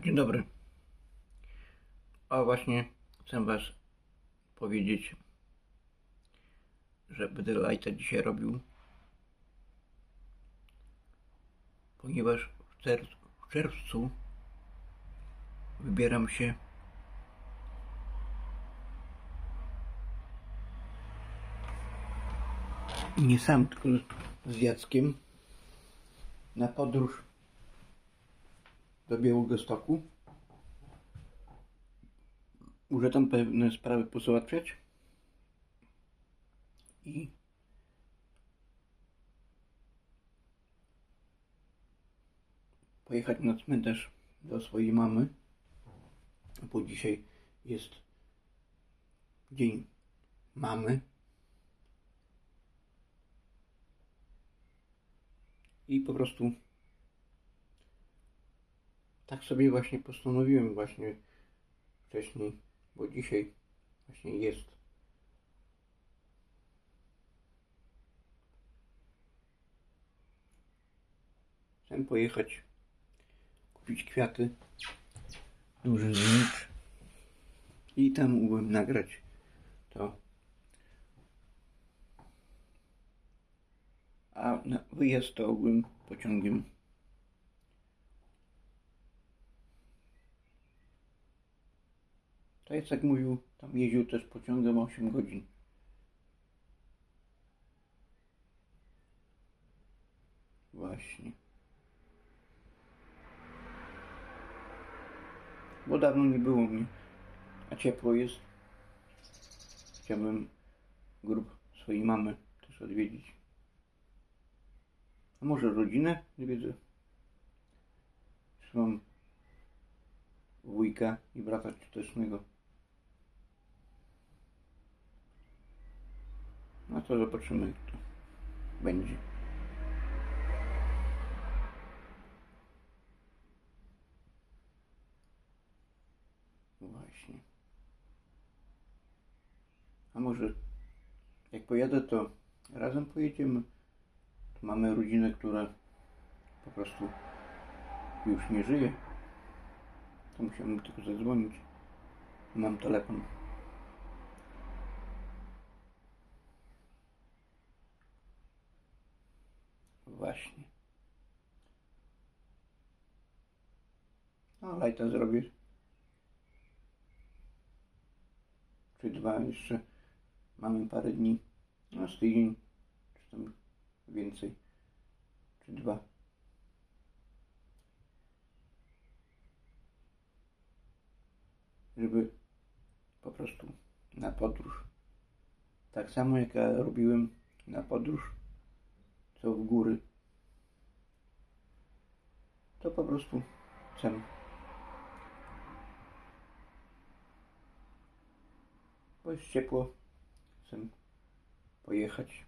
Dzień dobry. A właśnie chcę Was powiedzieć, że będę lajta dzisiaj robił, ponieważ w czerwcu, w czerwcu wybieram się nie sam, tylko z Jackiem na podróż do Białegostoku. Muszę tam pewne sprawy pozałatwiać. I pojechać na cmentarz do swojej mamy, bo dzisiaj jest dzień mamy. I po prostu tak sobie właśnie postanowiłem właśnie wcześniej, bo dzisiaj właśnie jest. Chcę pojechać kupić kwiaty. Duży znicz. I tam mógłbym nagrać to. A na wyjazd to ogółem pociągiem To jest jak mówił, tam jeździł też pociągiem 8 godzin. Właśnie. Bo dawno nie było mnie, a ciepło jest. Chciałbym grób swojej mamy też odwiedzić. A może rodzinę? Nie wiedzę. Czy mam wujka i brata ciotecznego. No to zobaczymy jak to będzie. Właśnie. A może jak pojadę to razem pojedziemy. Mamy rodzinę, która po prostu już nie żyje. To musiałem tylko zadzwonić. Mam telefon. Właśnie. No, lajta zrobię. Czy dwa jeszcze. Mamy parę dni. No, z tydzień. Czy tam więcej. Czy dwa. żeby po prostu na podróż. Tak samo jak ja robiłem na podróż, co w góry, to po prostu chcę. Bo jest ciepło, chcę pojechać.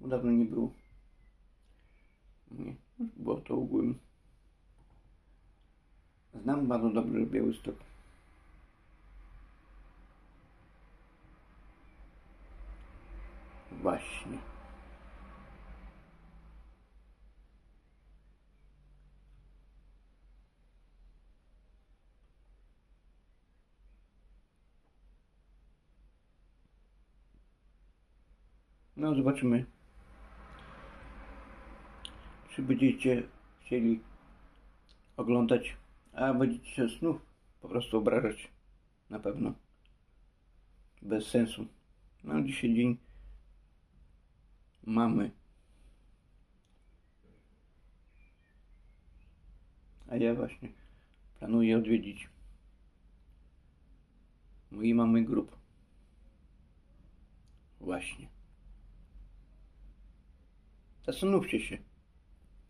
Bo dawno nie było. Nie, było to ogółem. Znam bardzo dobrze Białystok. Właśnie. No zobaczymy. Czy będziecie chcieli oglądać a będziecie się znów po prostu obrażać. Na pewno. Bez sensu. No dzisiaj dzień mamy. A ja właśnie planuję odwiedzić mojej mamy grób. Właśnie. Zastanówcie się.